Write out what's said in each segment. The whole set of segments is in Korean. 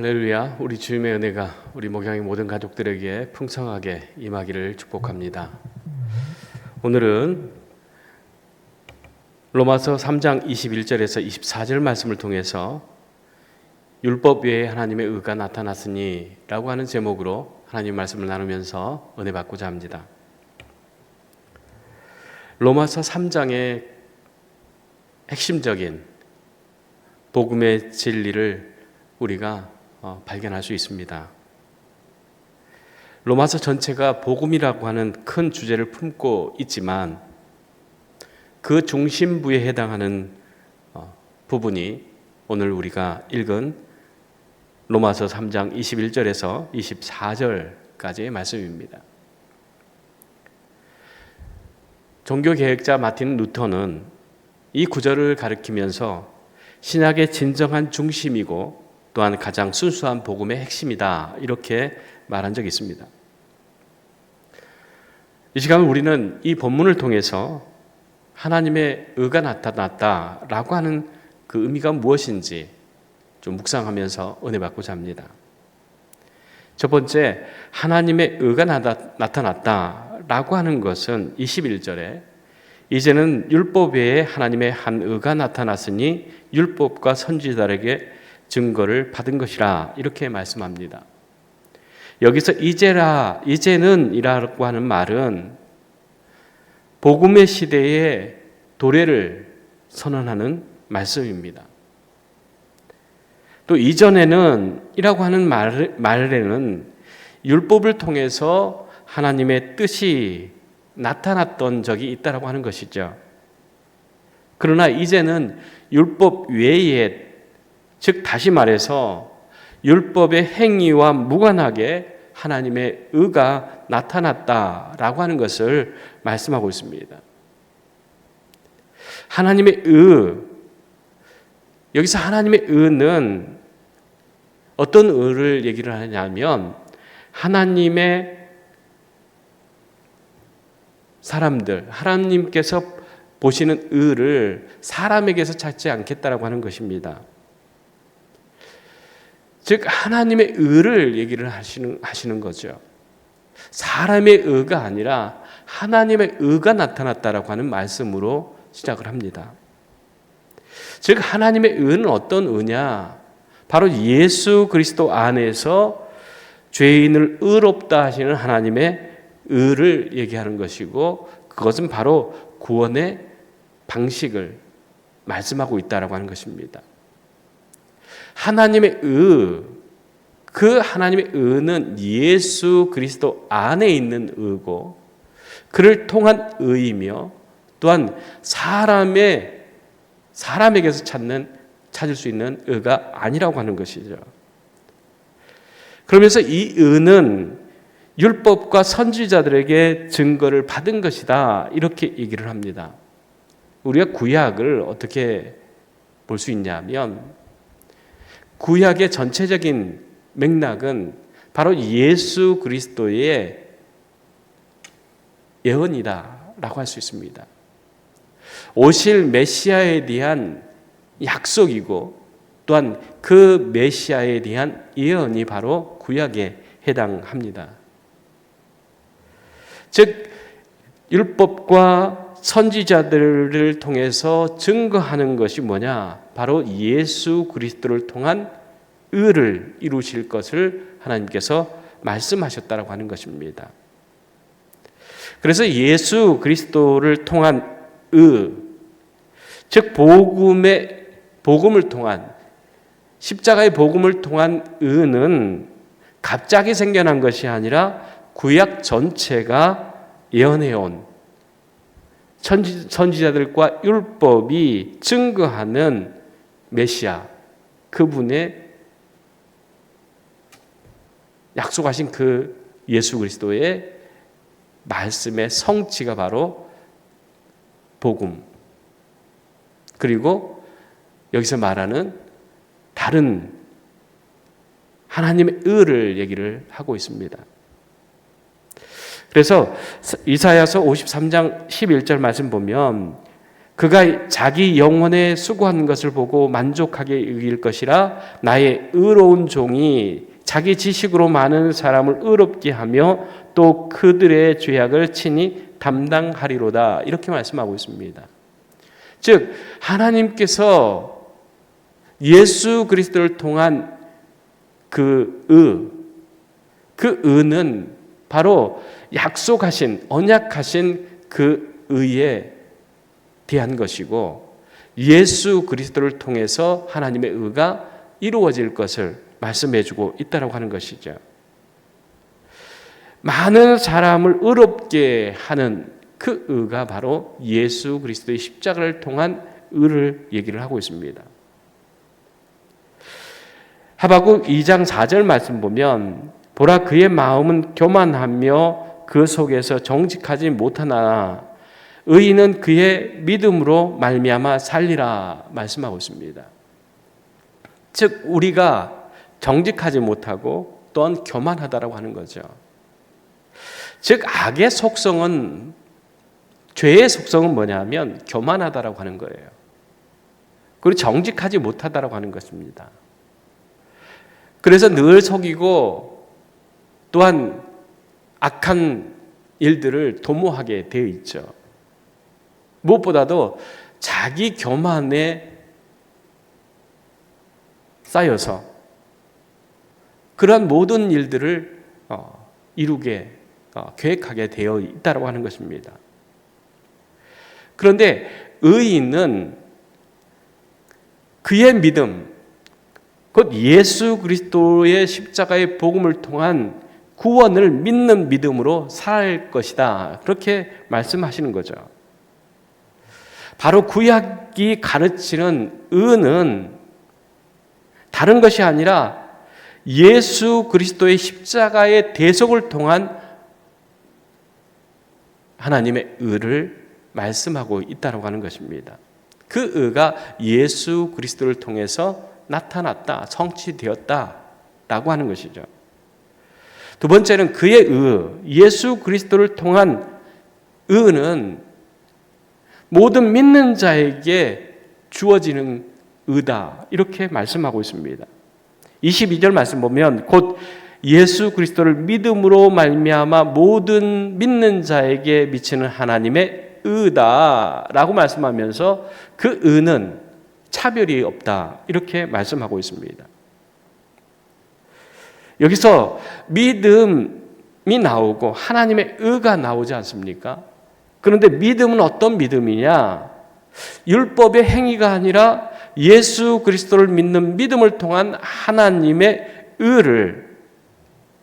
할렐루야. 우리 주님의 은혜가 우리 목양의 모든 가족들에게 풍성하게 임하기를 축복합니다. 오늘은 로마서 3장 21절에서 24절 말씀을 통해서 율법 외에 하나님의 의가 나타났으니라고 하는 제목으로 하나님 말씀을 나누면서 은혜 받고자 합니다. 로마서 3장의 핵심적인 복음의 진리를 우리가 어, 발견할 수 있습니다. 로마서 전체가 복음이라고 하는 큰 주제를 품고 있지만 그 중심부에 해당하는 어, 부분이 오늘 우리가 읽은 로마서 3장 21절에서 24절까지의 말씀입니다. 종교개혁자 마틴 루터는 이 구절을 가리키면서 신약의 진정한 중심이고 또한 가장 순수한 복음의 핵심이다. 이렇게 말한 적이 있습니다. 이 시간 우리는 이 본문을 통해서 하나님의 의가 나타났다라고 하는 그 의미가 무엇인지 좀 묵상하면서 은혜 받고자 합니다. 첫 번째, 하나님의 의가 나타났다라고 하는 것은 21절에 이제는 율법 외에 하나님의 한 의가 나타났으니 율법과 선지자에게 증거를 받은 것이라 이렇게 말씀합니다. 여기서 이제라 이제는 이라고 하는 말은 복음의 시대에 도래를 선언하는 말씀입니다. 또 이전에는 이라고 하는 말, 말에는 율법을 통해서 하나님의 뜻이 나타났던 적이 있다라고 하는 것이죠. 그러나 이제는 율법 외에 즉 다시 말해서 율법의 행위와 무관하게 하나님의 의가 나타났다라고 하는 것을 말씀하고 있습니다. 하나님의 의 여기서 하나님의 의는 어떤 의를 얘기를 하냐면 하나님의 사람들 하나님께서 보시는 의를 사람에게서 찾지 않겠다라고 하는 것입니다. 즉 하나님의 의를 얘기를 하시는 하시는 거죠. 사람의 의가 아니라 하나님의 의가 나타났다라고 하는 말씀으로 시작을 합니다. 즉 하나님의 의는 어떤 의냐? 바로 예수 그리스도 안에서 죄인을 의롭다 하시는 하나님의 의를 얘기하는 것이고 그것은 바로 구원의 방식을 말씀하고 있다라고 하는 것입니다. 하나님의 의, 그 하나님의 의는 예수 그리스도 안에 있는 의고, 그를 통한 의이며, 또한 사람의, 사람에게서 찾는, 찾을 수 있는 의가 아니라고 하는 것이죠. 그러면서 이 의는 율법과 선지자들에게 증거를 받은 것이다. 이렇게 얘기를 합니다. 우리가 구약을 어떻게 볼 수 있냐면, 구약의 전체적인 맥락은 바로 예수 그리스도의 예언이다라고 할 수 있습니다. 오실 메시아에 대한 약속이고 또한 그 메시아에 대한 예언이 바로 구약에 해당합니다. 즉 율법과 선지자들을 통해서 증거하는 것이 뭐냐? 바로 예수 그리스도를 통한 의를 이루실 것을 하나님께서 말씀하셨다라고 하는 것입니다. 그래서 예수 그리스도를 통한 의, 즉 복음의 복음을 통한 십자가의 복음을 통한 의는 갑자기 생겨난 것이 아니라 구약 전체가 예언해온 선지, 선지 자들과 율법이 증거하는 메시아 그분의 약속하신 그 예수 그리스도의 말씀의 성취가 바로 복음 그리고 여기서 말하는 다른 하나님의 의를 얘기를 하고 있습니다. 그래서 이사야서 53장 11절 말씀 보면 그가 자기 영혼에 수고한 것을 보고 만족하게 여길 것이라 나의 의로운 종이 자기 지식으로 많은 사람을 의롭게 하며 또 그들의 죄악을 친히 담당하리로다 이렇게 말씀하고 있습니다. 즉 하나님께서 예수 그리스도를 통한 그 의, 그 의는 바로 약속하신 언약하신 그 의에 대한 것이고 예수 그리스도를 통해서 하나님의 의가 이루어질 것을 말씀해 주고 있다라고 하는 것이죠. 많은 사람을 의롭게 하는 그 의가 바로 예수 그리스도의 십자가를 통한 의를 얘기를 하고 있습니다. 하박국 2장 4절 말씀 보면 보라 그의 마음은 교만하며 그 속에서 정직하지 못하나 의인은 그의 믿음으로 말미암아 살리라 말씀하고 있습니다. 즉 우리가 정직하지 못하고 또한 교만하다라고 하는 거죠. 즉 악의 속성은 죄의 속성은 뭐냐면 교만하다라고 하는 거예요. 그리고 정직하지 못하다라고 하는 것입니다. 그래서 늘 속이고 또한 악한 일들을 도모하게 되어 있죠. 무엇보다도 자기 교만에 쌓여서 그러한 모든 일들을 어, 이루게 어, 계획하게 되어 있다고 하는 것입니다. 그런데 의인은 그의 믿음, 곧 예수 그리스도의 십자가의 복음을 통한 구원을 믿는 믿음으로 살 것이다. 그렇게 말씀하시는 거죠. 바로 구약이 가르치는 의는 다른 것이 아니라 예수 그리스도의 십자가의 대속을 통한 하나님의 의를 말씀하고 있다고 하는 것입니다. 그 의가 예수 그리스도를 통해서 나타났다, 성취되었다 라고 하는 것이죠. 두 번째는 그의 의, 예수 그리스도를 통한 의는 모든 믿는 자에게 주어지는 의다. 이렇게 말씀하고 있습니다. 22절 말씀 보면 곧 예수 그리스도를 믿음으로 말미암아 모든 믿는 자에게 미치는 하나님의 의다라고 말씀하면서 그 의는 차별이 없다. 이렇게 말씀하고 있습니다. 여기서 믿음이 나오고 하나님의 의가 나오지 않습니까? 그런데 믿음은 어떤 믿음이냐? 율법의 행위가 아니라 예수 그리스도를 믿는 믿음을 통한 하나님의 의를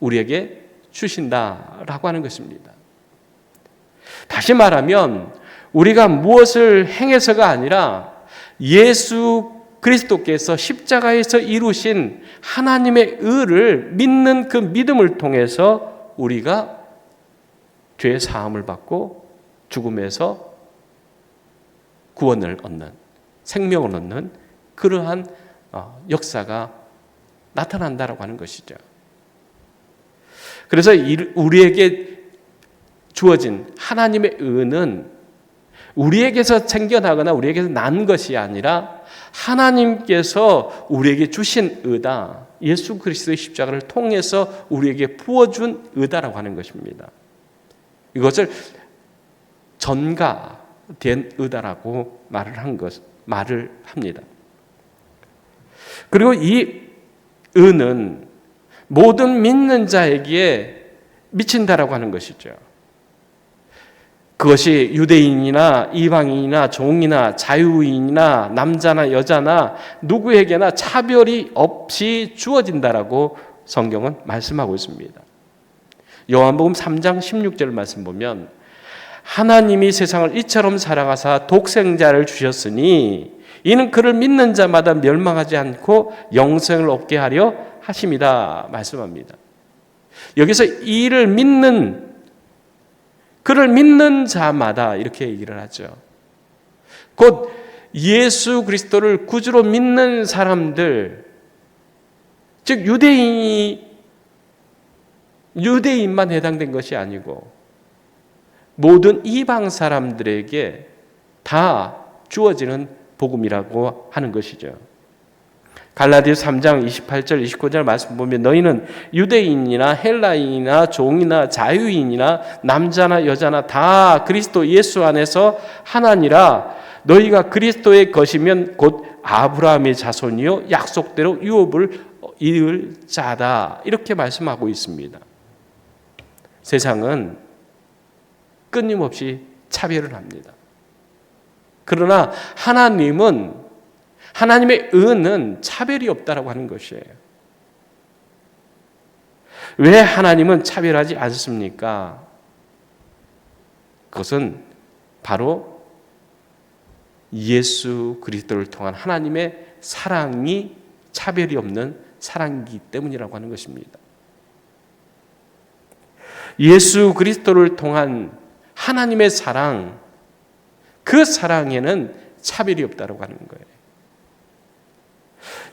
우리에게 주신다라고 하는 것입니다. 다시 말하면 우리가 무엇을 행해서가 아니라 예수 그리스도께서 십자가에서 이루신 하나님의 의를 믿는 그 믿음을 통해서 우리가 죄 사함을 받고 죽음에서 구원을 얻는 생명을 얻는 그러한 어, 역사가 나타난다라고 하는 것이죠. 그래서 우리에게 주어진 하나님의 은은 우리에게서 챙겨나거나 우리에게서 난 것이 아니라 하나님께서 우리에게 주신 의다. 예수 그리스도의 십자가를 통해서 우리에게 부어준 의다라고 하는 것입니다. 이것을 전가된 의다라고 말을 한 것, 말을 합니다. 그리고 이 의는 모든 믿는 자에게 미친다라고 하는 것이죠. 그것이 유대인이나 이방인이나 종이나 자유인이나 남자나 여자나 누구에게나 차별이 없이 주어진다라고 성경은 말씀하고 있습니다. 요한복음 3장 16절 말씀 보면 하나님이 세상을 이처럼 사랑하사 독생자를 주셨으니 이는 그를 믿는 자마다 멸망하지 않고 영생을 얻게 하려 하심이다 말씀합니다. 여기서 이를 믿는 그를 믿는 자마다 이렇게 얘기를 하죠. 곧 예수 그리스도를 구주로 믿는 사람들, 즉 유대인이 유대인만 해당된 것이 아니고 모든 이방 사람들에게 다 주어지는 복음이라고 하는 것이죠. 갈라디아 3장 28절 29절 말씀 보면 너희는 유대인이나 헬라인이나 종이나 자유인이나 남자나 여자나 다 그리스도 예수 안에서 하나니라 너희가 그리스도의 것이면 곧 아브라함의 자손이요 약속대로 유업을 이을 자다 이렇게 말씀하고 있습니다. 세상은 끊임없이 차별을 합니다. 그러나 하나님은 하나님의 은은 차별이 없다라고 하는 것이에요. 왜 하나님은 차별하지 않습니까? 그것은 바로 예수 그리스도를 통한 하나님의 사랑이 차별이 없는 사랑이기 때문이라고 하는 것입니다. 예수 그리스도를 통한 하나님의 사랑, 그 사랑에는 차별이 없다고 하는 거예요.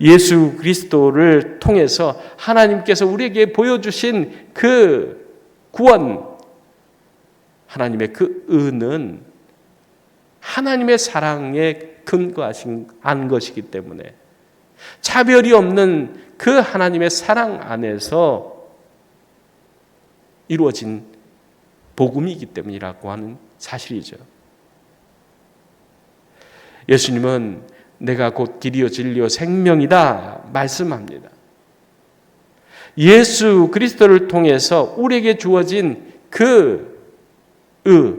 예수 그리스도를 통해서 하나님께서 우리에게 보여주신 그 구원, 하나님의 그 은은 하나님의 사랑에 근거하신 한 것이기 때문에 차별이 없는 그 하나님의 사랑 안에서 이루어진 복음이기 때문이라고 하는 사실이죠. 예수님은 내가 곧 길이요 진리요 생명이다 말씀합니다. 예수 그리스도를 통해서 우리에게 주어진 그 의,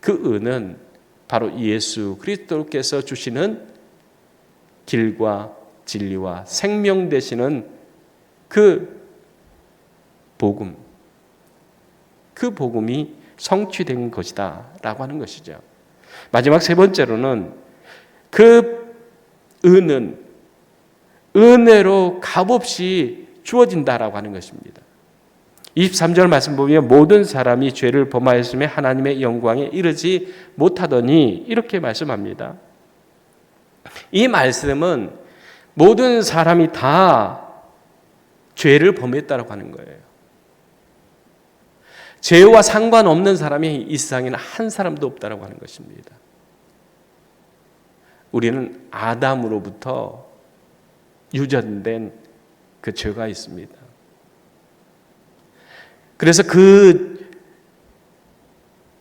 그 의는 바로 예수 그리스도께서 주시는 길과 진리와 생명 되시는 그 복음, 그 복음이 성취된 것이다 라고 하는 것이죠. 마지막 세 번째로는 그 은은 은혜로 값없이 주어진다라고 하는 것입니다. 23절 말씀 보면 모든 사람이 죄를 범하였음에 하나님의 영광에 이르지 못하더니 이렇게 말씀합니다. 이 말씀은 모든 사람이 다 죄를 범했다라고 하는 거예요. 죄와 상관없는 사람이 이 세상에는 한 사람도 없다라고 하는 것입니다. 우리는 아담으로부터 유전된 그 죄가 있습니다. 그래서 그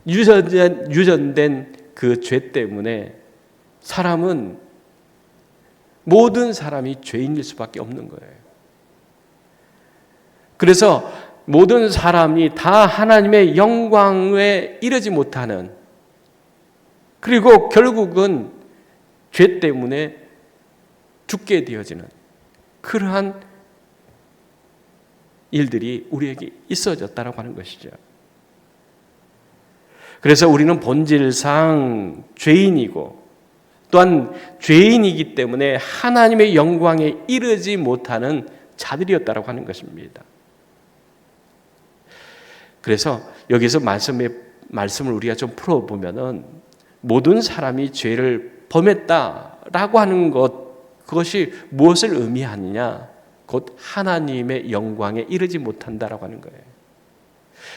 유전된, 유전된 그 죄 때문에 사람은 모든 사람이 죄인일 수밖에 없는 거예요. 그래서 모든 사람이 다 하나님의 영광에 이르지 못하는 그리고 결국은 죄 때문에 죽게 되어지는 그러한 일들이 우리에게 있어졌다라고 하는 것이죠. 그래서 우리는 본질상 죄인이고 또한 죄인이기 때문에 하나님의 영광에 이르지 못하는 자들이었다라고 하는 것입니다. 그래서 여기서 말씀의 말씀을 우리가 좀 풀어 보면은 모든 사람이 죄를 범했다라고 하는 것 그것이 무엇을 의미하느냐? 곧 하나님의 영광에 이르지 못한다라고 하는 거예요.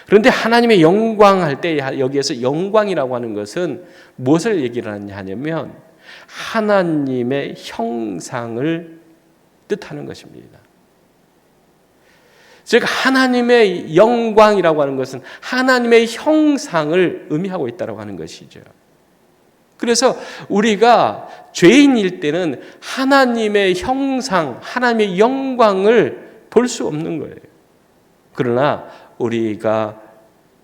그런데 하나님의 영광 할 때 여기에서 영광이라고 하는 것은 무엇을 얘기를 하냐면 하나님의 형상을 뜻하는 것입니다. 즉 하나님의 영광이라고 하는 것은 하나님의 형상을 의미하고 있다고 하는 것이죠. 그래서 우리가 죄인일 때는 하나님의 형상, 하나님의 영광을 볼 수 없는 거예요. 그러나 우리가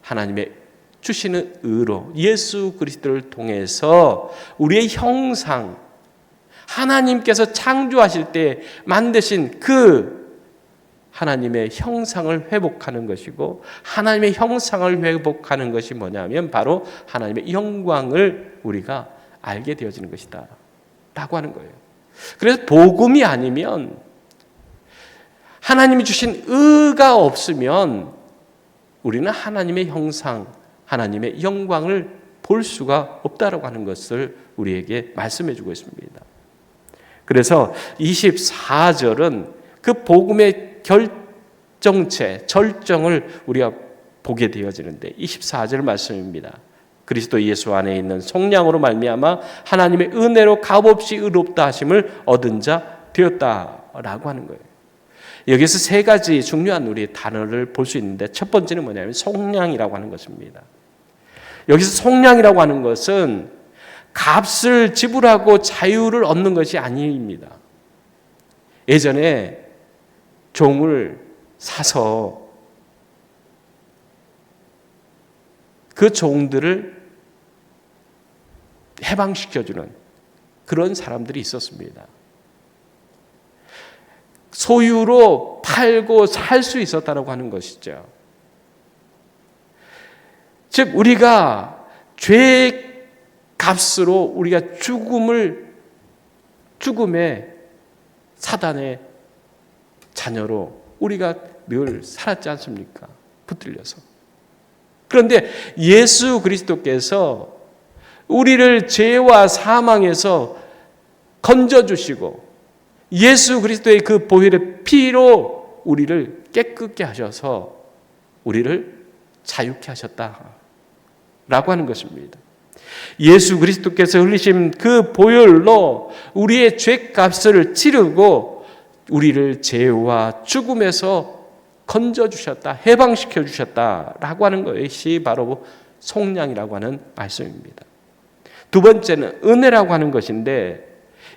하나님의 주시는 의로 예수 그리스도를 통해서 우리의 형상, 하나님께서 창조하실 때 만드신 그 하나님의 형상을 회복하는 것이고 하나님의 형상을 회복하는 것이 뭐냐면 바로 하나님의 영광을 우리가 알게 되어지는 것이다. 라고 하는 거예요. 그래서 복음이 아니면 하나님이 주신 의가 없으면 우리는 하나님의 형상, 하나님의 영광을 볼 수가 없다라고 하는 것을 우리에게 말씀해 주고 있습니다. 그래서 24절은 그 복음의 결정체, 절정을 우리가 보게 되어지는데 24절 말씀입니다. 그리스도 예수 안에 있는 성량으로 말미암아 하나님의 은혜로 값없이 의롭다 하심을 얻은 자 되었다라고 하는 거예요. 여기서 세 가지 중요한 우리 단어를 볼 수 있는데 첫 번째는 뭐냐면 속량이라고 하는 것입니다. 여기서 속량이라고 하는 것은 값을 지불하고 자유를 얻는 것이 아닙니다. 예전에 종을 사서 그 종들을 해방시켜주는 그런 사람들이 있었습니다. 소유로 팔고 살 수 있었다고 하는 것이죠. 즉, 우리가 죄의 값으로 우리가 죽음을, 죽음의 사단의 자녀로 우리가 늘 살았지 않습니까? 붙들려서. 그런데 예수 그리스도께서 우리를 죄와 사망에서 건져주시고 예수 그리스도의 그 보혈의 피로 우리를 깨끗게 하셔서 우리를 자유케 하셨다 라고 하는 것입니다. 예수 그리스도께서 흘리신 그 보혈로 우리의 죄값을 치르고 우리를 죄와 죽음에서 건져 주셨다, 해방시켜 주셨다라고 하는 것이 바로 속량이라고 하는 말씀입니다. 두 번째는 은혜라고 하는 것인데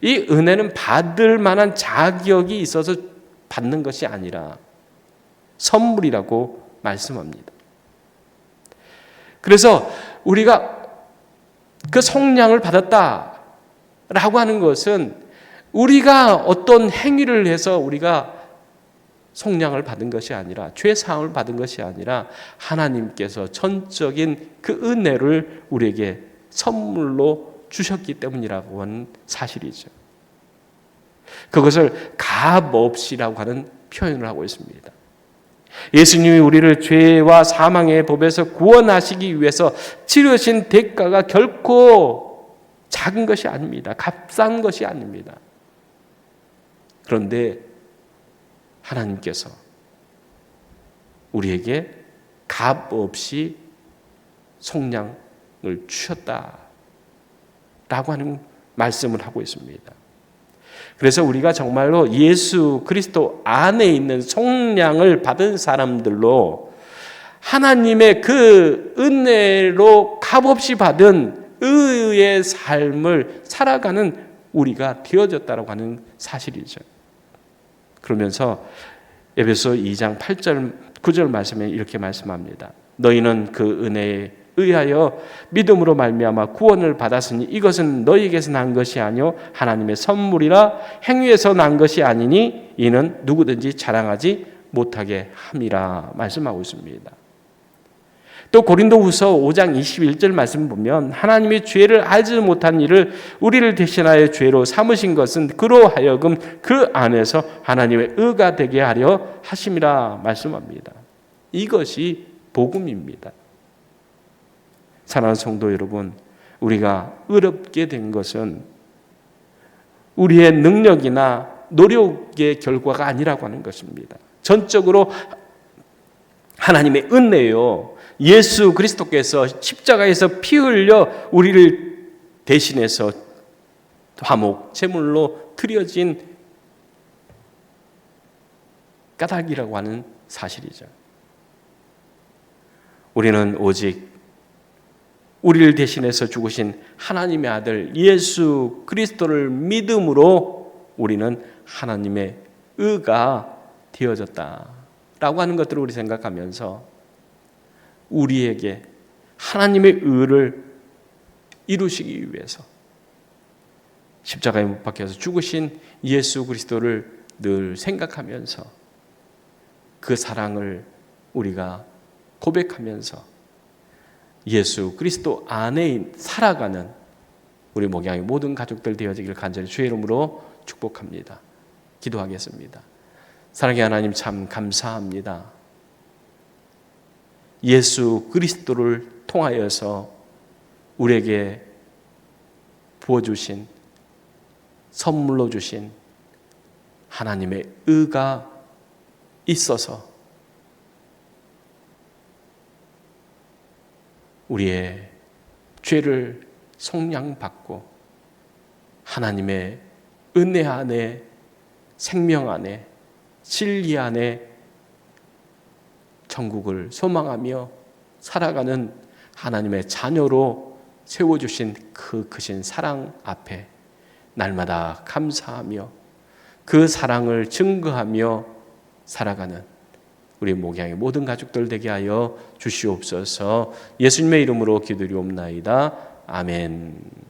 이 은혜는 받을 만한 자격이 있어서 받는 것이 아니라 선물이라고 말씀합니다. 그래서 우리가 그 속량을 받았다라고 하는 것은 우리가 어떤 행위를 해서 우리가 속량을 받은 것이 아니라 죄 사함을 받은 것이 아니라 하나님께서 전적인 그 은혜를 우리에게 선물로 주셨기 때문이라고 하는 사실이죠. 그것을 값없이라고 하는 표현을 하고 있습니다. 예수님이 우리를 죄와 사망의 법에서 구원하시기 위해서 치르신 대가가 결코 작은 것이 아닙니다. 값싼 것이 아닙니다. 그런데 하나님께서 우리에게 값 없이 속량을 주셨다 라고 하는 말씀을 하고 있습니다. 그래서 우리가 정말로 예수 그리스도 안에 있는 속량을 받은 사람들로 하나님의 그 은혜로 값없이 받은 의의 삶을 살아가는 우리가 되어졌다고 하는 사실이죠. 그러면서 에베소 2장 8절 9절 말씀에 이렇게 말씀합니다. 너희는 그 은혜에 의하여 믿음으로 말미암아 구원을 받았으니 이것은 너희에게서 난 것이 아니요 하나님의 선물이라 행위에서 난 것이 아니니 이는 누구든지 자랑하지 못하게 함이라 말씀하고 있습니다. 또 고린도후서 5장 21절 말씀 보면 하나님이 죄를 알지 못한 일을 우리를 대신하여 죄로 삼으신 것은 그로 하여금 그 안에서 하나님의 의가 되게 하려 하심이라 말씀합니다. 이것이 복음입니다. 사랑하는 성도 여러분, 우리가 어렵게 된 것은 우리의 능력이나 노력의 결과가 아니라고 하는 것입니다. 전적으로 하나님의 은혜요. 예수 그리스도께서 십자가에서 피 흘려 우리를 대신해서 화목 제물로 드려진 까닭이라고 하는 사실이죠. 우리는 오직 우리를 대신해서 죽으신 하나님의 아들 예수 그리스도를 믿음으로 우리는 하나님의 의가 되어졌다 라고 하는 것들을 우리 생각하면서 우리에게 하나님의 의를 이루시기 위해서 십자가에 못 박혀서 죽으신 예수 그리스도를 늘 생각하면서 그 사랑을 우리가 고백하면서 예수 그리스도 안에 살아가는 우리 목양의 모든 가족들 되어지기를 간절히 주의 이름으로 축복합니다. 기도하겠습니다. 사랑의 하나님 참 감사합니다. 예수 그리스도를 통하여서 우리에게 부어주신 선물로 주신 하나님의 의가 있어서 우리의 죄를 속량받고 하나님의 은혜 안에 생명 안에 진리 안에 천국을 소망하며 살아가는 하나님의 자녀로 세워주신 그 크신 사랑 앞에 날마다 감사하며 그 사랑을 증거하며 살아가는 우리 목양의 모든 가족들 되게 하여 주시옵소서 예수님의 이름으로 기도리옵나이다. 아멘.